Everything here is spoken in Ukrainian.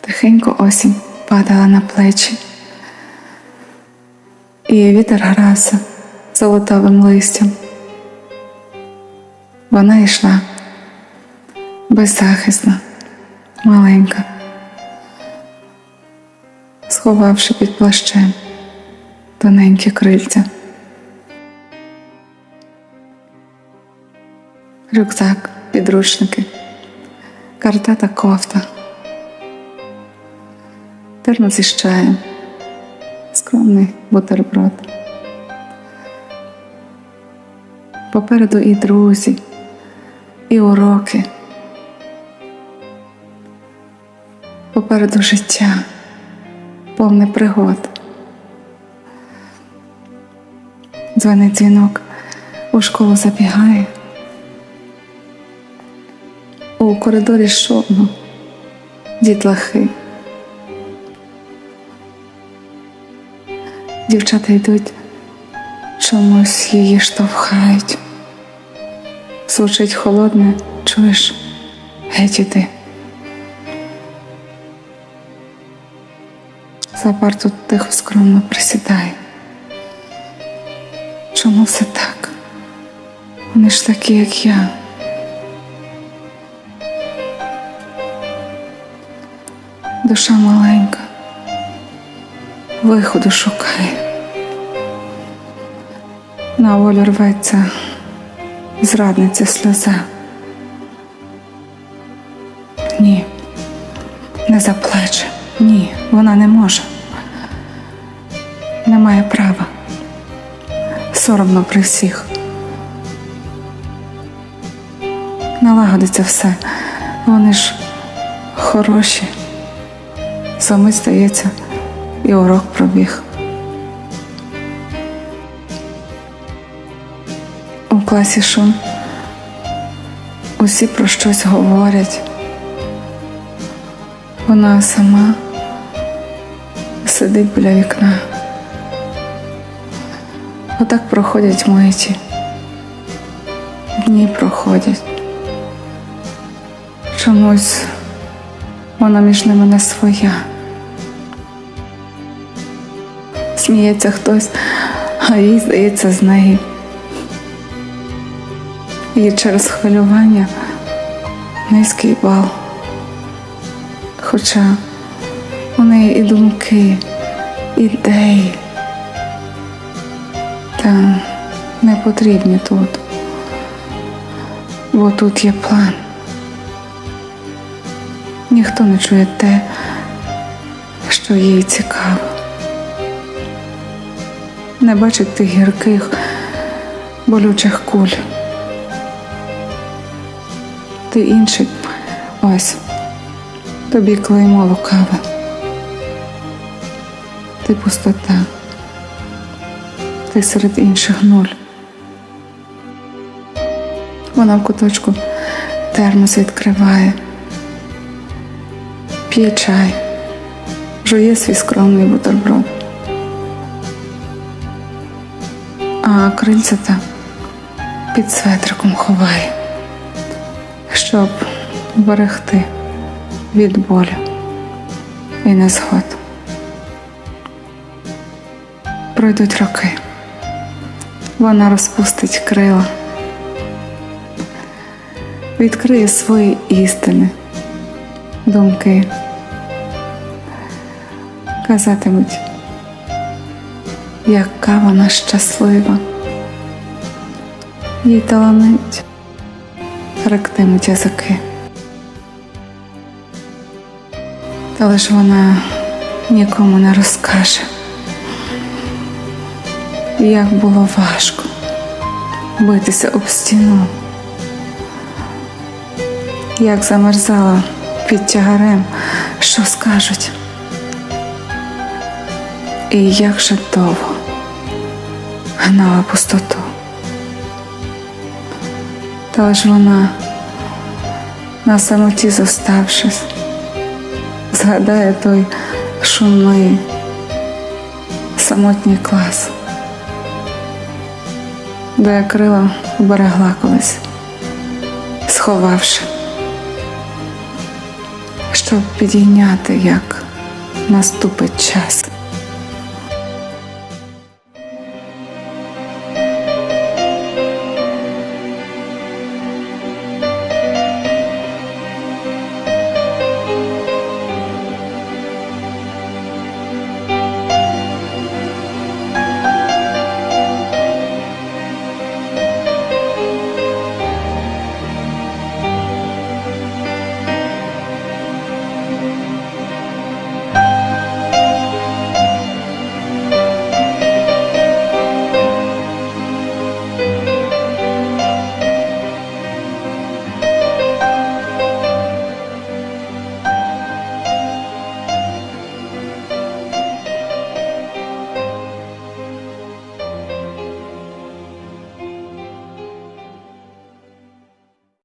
Тихенько осінь падала на плечі, і вітер грався золотавим листям. Вона йшла беззахисна, маленька, сховавши під плащем тоненькі крильця. Рюкзак, підручники, карта та кофта. Термос із скромний бутерброд. Попереду і друзі, і уроки. Попереду життя, повне пригод. Дзвонить дзвінок, у школу забігає. У коридорі шумно, дітлахи. Дівчата йдуть, чомусь її штовхають. Звучить холодне, чуєш, геть іди. За парту тихо скромно присідає. Чому все так? Вони ж такі, як я. Душа маленька, виходу шукає. На волю рветься зрадниця сльоза. Ні, не заплаче. Ні, вона не може. Не має права. Соромно при всіх. Налагодиться все. Вони ж хороші. Саме стається і урок пробіг. У класі шум. Усі про щось говорять. Вона сама сидить біля вікна. Отак проходять миті. Дні проходять. Чомусь вона між ними не своя. Сміється хтось, а їй здається з неї. І через хвилювання низький бал. Хоча у неї і думки, ідеї, та не потрібні тут, бо тут є план. Ніхто не чує те, що їй цікаво. Не бачить тих гірких, болючих куль. Ти інший, ось, тобі клеймо лукаве. Ти пустота, ти серед інших нуль. Вона в куточку термос відкриває п'є чай, жує свій скромний бутерброд. А крильця та під светриком ховає, щоб берегти від болю і незгод. Пройдуть роки, вона розпустить крила, відкриє свої істини думки казатимуть, яка вона щаслива, їй таланить, ректимуть язики. Та лиш вона нікому не розкаже, як було важко битися об стіну, як замерзала під тягарем, що скажуть. І як же довго гнала пустоту. Та ж вона, на самоті зоставшись, згадає той шумний самотній клас, де я крила берегла колись, сховавши щоб підійняти, як наступить час.